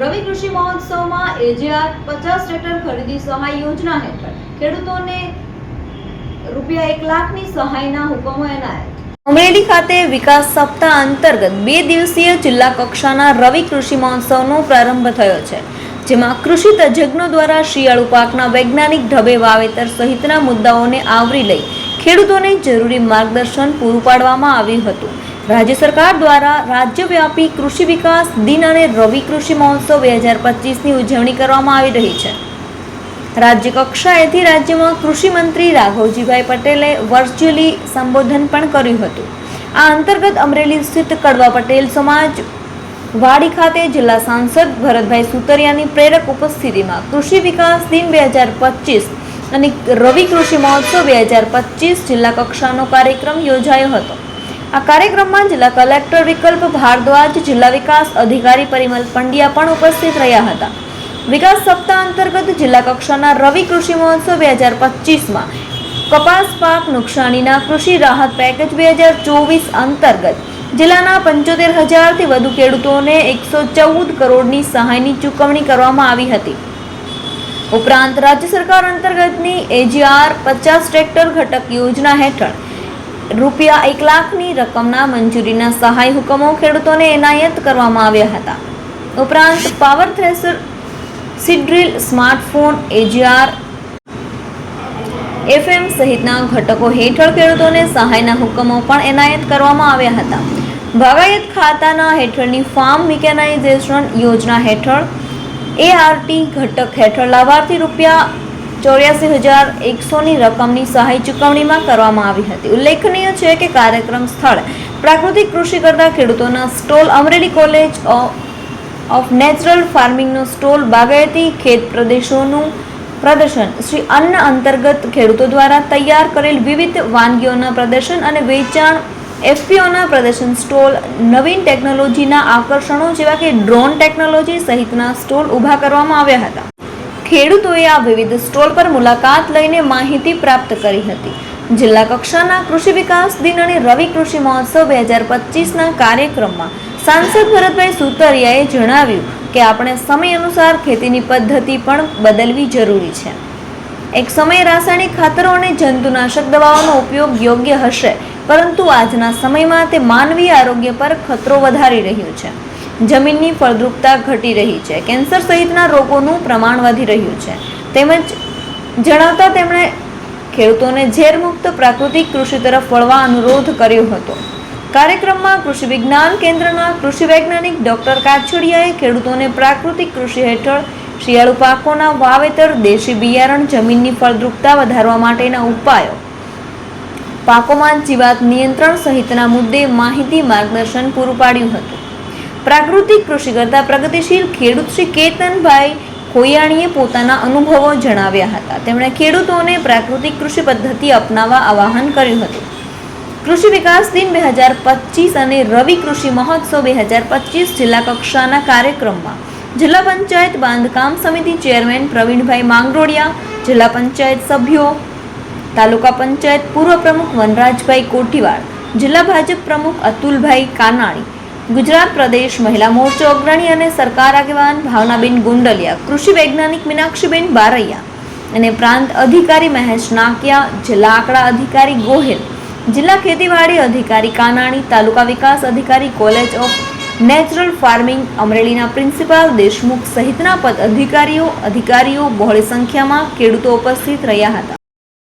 રવિ કૃષિ મહોત્સવમાં એજીઆર પચાસ ટ્રેક્ટર ખરીદી સહાય યોજના હેઠળ ખેડૂતોને રૂપિયા એક લાખની સહાયના હુકમો એનાયત. અમરેલી ખાતે વિકાસ સપ્તાહ અંતર્ગત બે દિવસીય જિલ્લા કક્ષાના રવિ કૃષિ મહોત્સવનો પ્રારંભ થયો છે, જેમાં કૃષિ તજજ્ઞો દ્વારા શિયાળુ પાકના વૈજ્ઞાનિક ઢબે વાવેતર સહિતના મુદ્દાઓને આવરી લઈ ખેડૂતોને જરૂરી માર્ગદર્શન પૂરું પાડવામાં આવ્યું હતું. રાજ્ય સરકાર દ્વારા રાજ્યવ્યાપી કૃષિ વિકાસ દિન અને રવિ કૃષિ મહોત્સવ બે હજાર પચીસની ઉજવણી કરવામાં આવી રહી છે. રાજ્ય કક્ષાએથી રાજ્યમાં કૃષિ મંત્રી રાઘવજીભાઈ પટેલે વર્ચ્યુઅલી સંબોધન પણ કર્યું હતું. આ અંતર્ગત અમરેલી સ્થિત કડવા પટેલ સમાજ વાડી ખાતે જિલ્લા સાંસદ ભરતભાઈ સુતરિયાની પ્રેરક ઉપસ્થિતિમાં કૃષિ વિકાસ દિન બે હજાર પચીસ અને રવિ કૃષિ મહોત્સવ બે હજાર પચીસ જિલ્લા કક્ષાનો કાર્યક્રમ યોજાયો હતો. આ કાર્યક્રમમાં જિલ્લા કલેક્ટર વિકલ્પ ભારદ્વાજ, જિલ્લા વિકાસ અધિકારી પરિમલ પંડ્યા પણ ઉપસ્થિત રહ્યા હતા. વિકાસ સપ્તાહ અંતર્ગત જિલ્લા કક્ષાના રવિ કૃષિ મહોત્સવ બે હજાર પચીસમાં કપાસ પાક નુકસાનીના કૃષિ રાહત પેકેજ બે હજાર ચોવીસ અંતર્ગત જિલ્લાના પંચોતેર હજારથી વધુ ખેડૂતોને એકસો ચૌદ કરોડની સહાયની ચૂકવણી કરવામાં આવી હતી. ઉપરાંત રાજ્ય સરકાર અંતર્ગતની એજીઆર પચાસ ટ્રેક્ટર ઘટક યોજના હેઠળ રૂપિયા એક લાખની રકમના મંજૂરીના સહાય હુકમો ખેડૂતોને એનાયત કરવામાં આવ્યા હતા. ઉપરાંત power thresher seed drill smartphone AGR FM સહિતના ઘટકો હેઠળ ખેડૂતોને સહાયના હુકમો પણ એનાયત કરવામાં આવ્યા હતા. બાગાયત ખાતાના હેઠળની ફાર્મ મિકેનાઇઝેશન યોજના હેઠળ એઆરટી ઘટક હેઠળ લાભાર્થી રૂપિયા ચોર્યાસી હજાર એકસોની રકમની સહાય ચૂકવણીમાં કરવામાં આવી હતી. ઉલ્લેખનીય છે કે કાર્યક્રમ સ્થળ પ્રાકૃતિક કૃષિ કરતા ખેડૂતોના stall Amreli college of natural ફાર્મિંગનો stall બાગાયતી ખેત પ્રદેશોનું પ્રદર્શન. શ્રી અન્ન અંતર્ગત ખેડૂતો દ્વારા તૈયાર કરેલ વિવિધ વાનગીઓના પ્રદર્શન અને વેચાણ, એફપીઓના પ્રદર્શન સ્ટોલ, નવીન ટેકનોલોજીના આકર્ષણો જેવા કે ડ્રોન ટેકનોલોજી સહિતના સ્ટોલ ઊભા કરવામાં આવ્યા હતા. ખેડૂતોએ આ વિવિધ સ્ટોલ પર મુલાકાત લઈને માહિતી પ્રાપ્ત કરી હતી. જિલ્લા કક્ષાના કૃષિ વિકાસ દિન અને રવિ કૃષિ મહોત્સવ બે હજાર પચીસના કાર્યક્રમમાં સાંસદ ભરતભાઈ સુતરિયાએ જણાવ્યું કે આપણે સમય અનુસાર ખેતીની પદ્ધતિ પણ બદલવી જરૂરી છે. એક સમયે રાસાયણિક ખાતરો અને જંતુનાશક દવાઓનો ઉપયોગ યોગ્ય હશે, પરંતુ આજના સમયમાં તે માનવીય આરોગ્ય પર ખતરો વધારી રહ્યું છે. જમીનની ફળદ્રુપતા ઘટી રહી છે. કેન્સર સહિતના રોગોનું પ્રમાણ વધી રહ્યું છે. તેમજ જણાવતા તેમણે ખેડૂતોને ઝેરમુક્ત પ્રાકૃતિક કૃષિ તરફ વળવા અનુરોધ કર્યો હતો. કાર્યક્રમમાં કૃષિ વિજ્ઞાન કેન્દ્રના કૃષિ વૈજ્ઞાનિક ડોક્ટર કાછડિયાએ ખેડૂતોને પ્રાકૃતિક કૃષિ હેઠળ શિયાળુ પાકોના વાવેતર, દેશી બિયારણ, જમીનની ફળદ્રુપતા વધારવા માટેના ઉપાયો, પાકોમાં જીવાત નિયંત્રણ સહિતના મુદ્દે માહિતી માર્ગદર્શન પૂરું પાડ્યું હતું. પ્રાકૃતિક કૃષિ કરતા પ્રગતિશીલ ખેડૂત શ્રી કેતનભાઈ ખોયાણીએ પોતાના અનુભવો જણાવ્યા હતા. તેમણે ખેડૂતોને પ્રાકૃતિક કૃષિ પદ્ધતિ અપનાવવા આવાહન કર્યું હતું. કૃષિ વિકાસ દિન બે હજાર પચીસ અને રવિ કૃષિ મહોત્સવ બે હજાર પચીસ જિલ્લા કક્ષાના કાર્યક્રમમાં જિલ્લા પંચાયત બાંધકામ સમિતિ ચેરમેન પ્રવીણભાઈ માંગરોડિયા, જિલ્લા પંચાયત સભ્યો, તાલુકા પંચાયત પૂર્વ પ્રમુખ વનરાજભાઈ કોઠીવાડ, જિલ્લા ભાજપ પ્રમુખ અતુલભાઈ કાનાણી ગુજરાત પ્રદેશ મહિલા મોરચો અગ્રણી અને સરકાર આગેવાન ભાવનાબેન ગુંડલિયા, કૃષિ વૈજ્ઞાનિક મીનાક્ષીબેન બારૈયા અને પ્રાંત અધિકારી મહેશ નાકિયા, જિલ્લા આંકડા અધિકારી ગોહિલ, જિલ્લા ખેતીવાડી અધિકારી કાનાણી, તાલુકા વિકાસ અધિકારી કોલેજ ઓફ નેચરલ ફાર્મિંગ, અમરેલીના પ્રિન્સિપાલ દેશમુખ સહિતના પદ અધિકારીઓ અધિકારીઓ બહોળી સંખ્યામાં ખેડૂતો ઉપસ્થિત રહ્યા હતા.